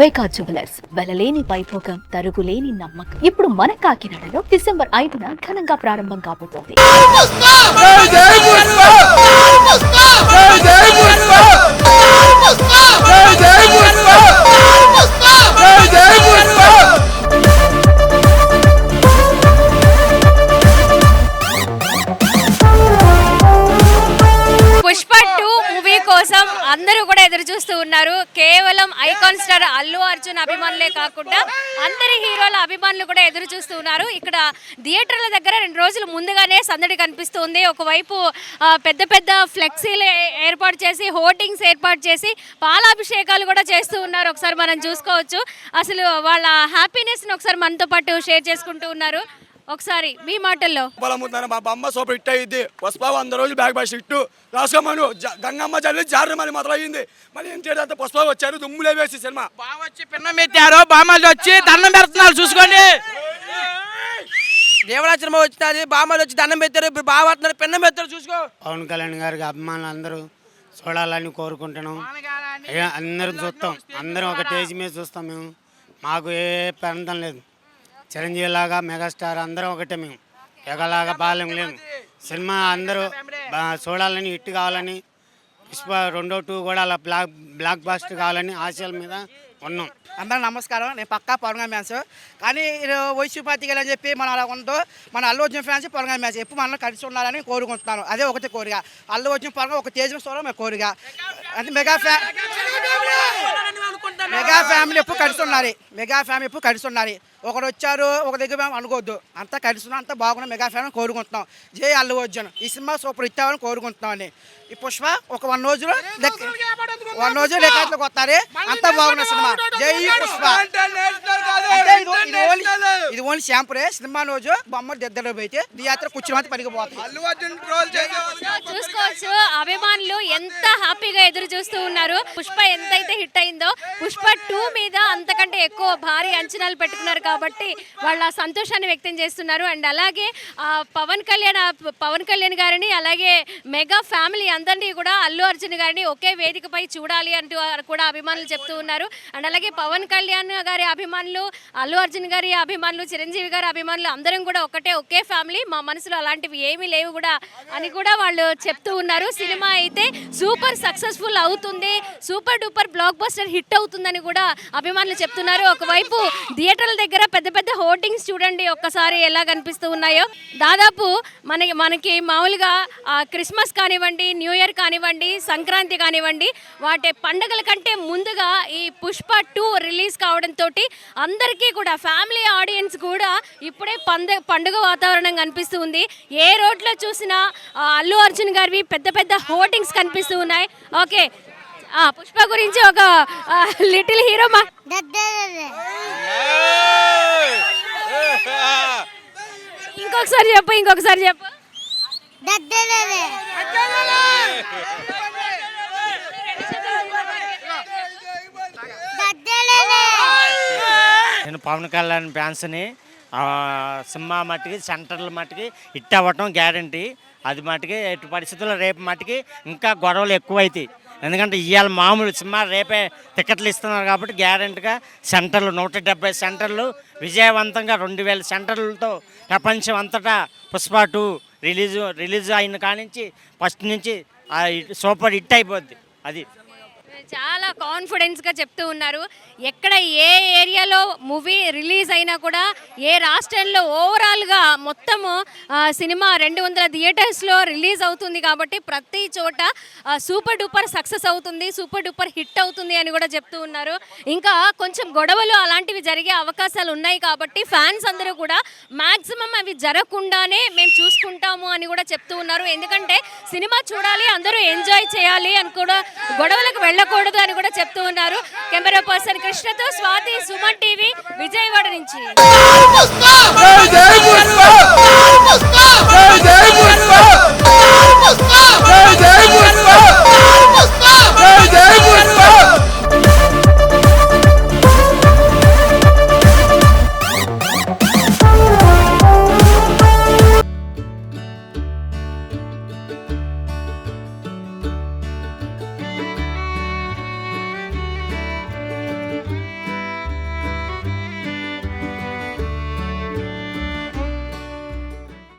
వైకా jewellers వెలలేని Vaibhogam తరుగులేని నమ్మకం. ఇప్పుడు మన కాకినాడలో డిసెంబర్ ఐదున ఘనంగా ప్రారంభం కాబోతోంది. కేవలం ఐకాన్ స్టార్ అల్లు అర్జున్ అభిమానులే కాకుండా అందరి హీరోల అభిమానులు కూడా ఎదురు చూస్తూ ఉన్నారు. ఇక్కడ థియేటర్ల దగ్గర రెండు రోజులు ముందుగానే సందడి కనిపిస్తుంది. ఒకవైపు పెద్ద పెద్ద ఫ్లెక్సీలు ఏర్పాటు చేసి హోర్డింగ్స్ ఏర్పాటు చేసి పాలాభిషేకాలు కూడా చేస్తూ ఉన్నారు. ఒకసారి మనం చూసుకోవచ్చు. అసలు వాళ్ళ హ్యాపీనెస్ని ఒకసారి మనతో పాటు షేర్ చేసుకుంటూ ఉన్నారు. ఒకసారి మీ మాటల్లో. బలముందని మా బొమ్మ సూపర్ హిట్ అయ్యింది పుష్ప వంద రోజులు బ్యాక్ బై హిట్. రాసుకోమను. గంగమ్మ జల్లి జారు మళ్ళీ మొదలయ్యింది మళ్ళీ ఏం చేయడం పుష్ప వచ్చారు. దుమ్ములే వేసి సినిమా. బావ వచ్చి పిన్నం పెట్టారు. బామ్మలు వచ్చి దండం పెడుతున్నారు. చూసుకోండి. దేవరాచరమ వచ్చినది బామ్మలు వచ్చి దండం పెట్టారు. ఇప్పుడు బావ వస్తున్నారు. పిన్నం పెట్టారు చూసుకో. పవన్ కళ్యాణ్ గారికి అభిమానులు అందరూ చూడాలని కోరుకుంటున్నాం. ఏ అందరం చూస్తాం. అందరం ఒక స్టేజ్ మీద చూస్తాం మేము. మాకు ఏ ప్రాంతం లేదు. చిరంజీవి లాగా మెగాస్టార్ అందరం ఒకటే మేము. ఎగలాగా బాల్యం లేము సినిమా అందరూ చూడాలని హిట్ కావాలని పుష్ప రెండో టూ కూడా అలా బ్లాక్ బ్లాక్ బాస్టర్ కావాలని ఆశయాల మీద ఉన్నాం. అందరూ నమస్కారం. నేను పక్కా పవన్ ఫ్యాన్స్. కానీ వయసు పార్టీకి అని చెప్పి మనం అలా ఉందో మన అల్లు అర్జున్ ఫ్యాన్స్ పవన్ ఫ్యాన్స్ ఎప్పుడు మనలో కలిసి ఉండాలని కోరుకుంటున్నాను. అదే ఒకటి కోరిక. అల్లు అర్జున్ పవన్ ఒక తేజ్ చూడాలి మా కోరిక. అంటే మెగా ఫ్యా మెగా ఫ్యామిలీ ఎప్పుడు కలిసి ఉన్నారు మెగా ఫ్యామిలీ ఎప్పుడు కలిసి ఉన్నారు ఒకరు వచ్చారు ఒక దగ్గర మేము అనుకోవద్దు. అంతా కలిసి అంతా బాగున్నాం మెగా ఫ్యామిలీ కోరుకుంటున్నాం. జై అల్లు అర్జున్. ఈ సినిమా సూపర్ హిట్ అవ్వాలని కోరుకుంటున్నాం అండి ఈ పుష్ప ఒక వన్ రోజులో వన్ రోజు లెక్కలోకి వస్తారు అంతా బాగున్న సినిమా. జై పుష్ప. ఇది ఓన్లీ ఇది ఓన్లీ షాంపురే. సినిమా రోజు బొమ్మ దగ్గర పోయితే థియేటర్ కూర్చుని పరిగిపోతుంది చూసుకోవచ్చు. అభిమానులు ఎంత హ్యాపీగా ఎదురు చూస్తూ ఉన్నారు. పుష్ప ఎంతైతే హిట్ అయిందో పుష్ప టూ మీద అంతకంటే ఎక్కువ భారీ అంచనాలు పెట్టుకున్నారు కాబట్టి కాబట్టి వాళ్ళ సంతోషాన్ని వ్యక్తం చేస్తున్నారు. అండ్ అలాగే పవన్ కళ్యాణ్ పవన్ కళ్యాణ్ గారిని అలాగే మెగా ఫ్యామిలీ అందరినీ కూడా అల్లు అర్జున్ గారిని ఒకే వేదికపై చూడాలి అంటూ కూడా అభిమానులు చెప్తూ ఉన్నారు. అండ్ అలాగే పవన్ కళ్యాణ్ గారి అభిమానులు అల్లు అర్జున్ గారి అభిమానులు చిరంజీవి గారి అభిమానులు అందరం కూడా ఒకటే ఒకే ఫ్యామిలీ. మా మనసులో అలాంటివి ఏమీ లేవు కూడా అని కూడా వాళ్ళు చెప్తూ ఉన్నారు. సినిమా అయితే సూపర్ సక్సెస్ఫుల్ అవుతుంది. Super duper blockbuster hit అవుతుందని కూడా అభిమానులు చెప్తున్నారు. ఒకవైపు థియేటర్ల దగ్గర పెద్ద పెద్ద హోర్డింగ్స్ చూడండి ఒక్కసారి ఎలా కనిపిస్తూ ఉన్నాయో. దాదాపు మనకి మనకి మామూలుగా క్రిస్మస్ కానివ్వండి న్యూ ఇయర్ కానివ్వండి సంక్రాంతి కానివ్వండి వాటి పండగల కంటే ముందుగా ఈ పుష్ప టూ రిలీజ్ కావడంతో అందరికీ కూడా ఫ్యామిలీ ఆడియన్స్ కూడా ఇప్పుడే పంద పండుగ వాతావరణం కనిపిస్తుంది ఏ రోడ్లో చూసినా అల్లు అర్జున్ గారివి పెద్ద పెద్ద హోర్డింగ్స్ కనిపిస్తూ ఉన్నాయి. ఓకే. ఆ, పుష్ప గురించి ఒక లిటిల్ హీరో మా ఇంకొకసారి చెప్పు ఇంకొకసారి చెప్పు. నేను పవన్ కళ్యాణ్ ఫ్యాన్స్ని ఆ, సినిమా మట్టుకి సెంటర్ల మట్టుకి హిట్ అవ్వటం గ్యారంటీ. అది మట్టుకి ఎటు పరిస్థితుల్లో రేపు మట్టుకి ఇంకా గొడవలు ఎక్కువైతాయి. ఎందుకంటే ఇవాళ మామూలు సినిమా రేపే టికెట్లు ఇస్తున్నారు కాబట్టి గ్యారెంటీగా సెంటర్లు నూట డెబ్బై సెంటర్లు విజయవంతంగా రెండు వేల సెంటర్లతో ప్రపంచం అంతటా పుష్ప టూ రిలీజ్ రిలీజ్ అయిన కానించి ఫస్ట్ నుంచి సూపర్ హిట్ అయిపోద్ది అది. చాలా కాన్ఫిడెన్స్గా చెప్తూ ఉన్నారు. ఎక్కడ ఏ ఏరియాలో మూవీ రిలీజ్ అయినా కూడా ఏ రాష్ట్రంలో ఓవరాల్గా మొత్తము సినిమా రెండు వందల థియేటర్స్లో రిలీజ్ అవుతుంది కాబట్టి ప్రతి చోట సూపర్ డూపర్ సక్సెస్ అవుతుంది సూపర్ డూపర్ హిట్ అవుతుంది అని కూడా చెప్తూ ఉన్నారు. ఇంకా కొంచెం గొడవలు అలాంటివి జరిగే అవకాశాలు ఉన్నాయి కాబట్టి ఫ్యాన్స్ అందరూ కూడా మ్యాక్సిమం అవి జరగకుండానే మేము చూసుకుంటాము అని కూడా చెప్తూ ఉన్నారు. ఎందుకంటే సినిమా చూడాలి అందరూ ఎంజాయ్ చేయాలి అని కూడా గొడవలకు ఉండకూడదు అని కూడా చెప్తూ ఉన్నారు. కెమెరా పర్సన్ కృష్ణతో స్వాతి సుమన్ టీవీ విజయవాడ నుంచి.